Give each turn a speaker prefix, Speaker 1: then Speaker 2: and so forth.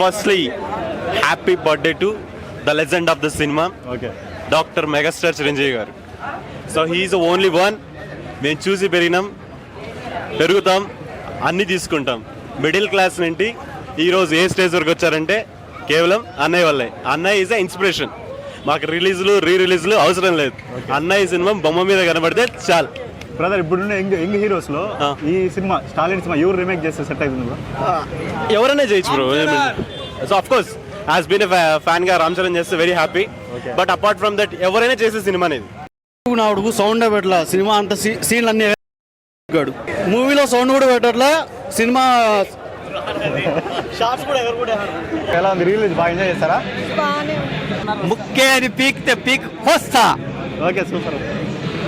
Speaker 1: Firstly happy birthday to the legend of the cinema
Speaker 2: okay
Speaker 1: doctor megastar Chiranjeevi garu. So he's only one మేము చూసి పెరిగినాం పెరుగుతాం అన్నీ తీసుకుంటాం. Middle class నుండి ఈరోజు ఏ stage వరకు వచ్చారంటే కేవలం అన్నయ్య వల్లే. అన్నయ్య ఈజ్ అ ఇన్స్పిరేషన్ మాకు రిలీజ్లు రీ రిలీజ్లు అవసరం లేదు. అన్నయ్య సినిమా బొమ్మ మీద కనబడితే చాలు.
Speaker 2: బ్రదర్ ఇప్పుడున్న యంగ్ యంగ్
Speaker 1: హీరోస్లో.
Speaker 2: ఈ సినిమా స్టాలిన్ సినిమా ఎవరు రీమేక్ చేస్తే సెట్ అవుతుంది? బ్రో
Speaker 1: ఎవరైనా చేయొచ్చు bro so of course has been ఫ్యాన్గా Ram Charan చేస్తే very happy. But apart from that ఎవరైనా చేసే సినిమా అనేది.
Speaker 3: నాడు సౌండ్ పెట్టలా సినిమా అంత సీ- సీన్లు అన్ని మూవీలో సౌండ్ కూడా పెట్టట్లా సినిమా
Speaker 2: ఎలా ఉంది? రిలీజ్ బాగా ఎంజాయ్ చేస్తారా?
Speaker 3: ముక్కే అని పీక్తే పీక్ వస్తా.
Speaker 2: Okay super